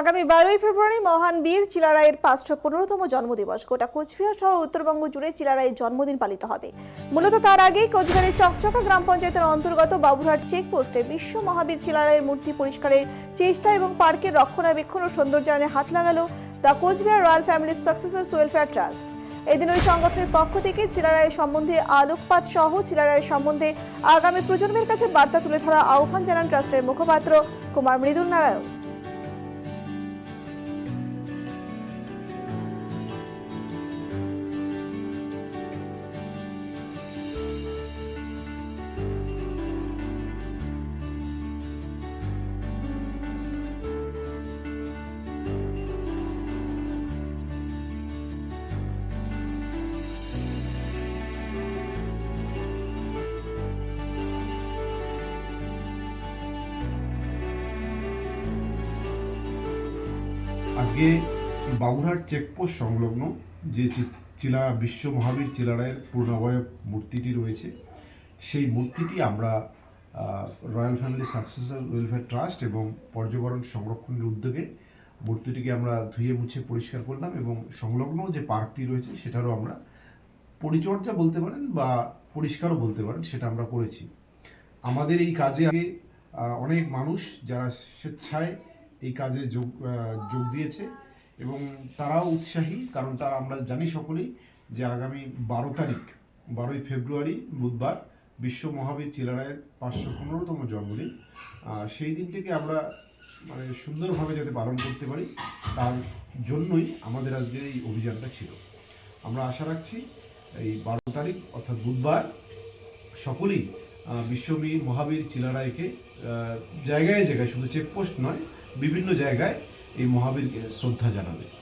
আগামী বারোই ফেব্রুয়ারি মহান বীর চিলারায়ের পাঁচশো পনেরোতম জন্মদিবস। গোটা কোচবিহার সহ উত্তরবঙ্গ জুড়ে চিলারায়ের জন্মদিন পালিত হবে। মূলত তার আগেই কোচবিহারের চকচকা গ্রাম পঞ্চায়েতের অন্তর্গত বাবুরহাট চেকপোস্টে বিশ্ব মহাবীর চিলারায়ের মূর্তি পরিষ্কারের চেষ্টা এবং পার্কের রক্ষণাবেক্ষণ ও সৌন্দর্যায়নে হাত লাগালো the Cooch Behar royal family successors welfare trust. এদিন ওই সংগঠনের পক্ষ থেকে চিলারায়ের সম্বন্ধে আলোকপাত সহ চিলারায়ের সম্বন্ধে আগামী প্রজন্মের কাছে বার্তা তুলে ধরা আহ্বান জানান ট্রাস্টের মুখপাত্র কুমার মৃদুল নারায়ণ। আজকে বাবুরহাট চেকপোস্ট সংলগ্ন যে চিলা, বিশ্ব মহাবীর চিলারায়ের পূর্ণাবয়ব মূর্তিটি রয়েছে, সেই মূর্তিটি আমরা royal family successor welfare trust এবং পর্যবরণ সংরক্ষণের উদ্যোগে মূর্তিটিকে আমরা ধুয়ে মুছে পরিষ্কার করলাম এবং সংলগ্ন যে পার্কটি রয়েছে সেটারও আমরা পরিচর্যা বলতে পারেন বা পরিষ্কারও বলতে পারেন সেটা আমরা করেছি। আমাদের এই কাজে অনেক মানুষ যারা স্বেচ্ছায় এই কাজে যোগ যোগ দিয়েছে এবং তারাও উৎসাহী, কারণ তারা, আমরা জানি সকলেই যে আগামী বারো তারিখ, বারোই ফেব্রুয়ারি বুধবার বিশ্ব মহাবীর চিলারায়ের পাঁচশো পনেরোতম জন্মদিন। সেই দিনটিকে আমরা মানে সুন্দরভাবে যাতে পালন করতে পারি, তার জন্যই আমাদের আজকের এই অভিযানটা ছিল। আমরা আশা রাখছি এই বারো তারিখ অর্থাৎ বুধবার সকলেই বিশ্ববীর মহাবীর চিলারায়কে জায়গায় জায়গায় শুধু চেকপোস্ট নয় বিভিন্ন জায়গায় এই মহাবীরকে শ্রদ্ধা জানাবে।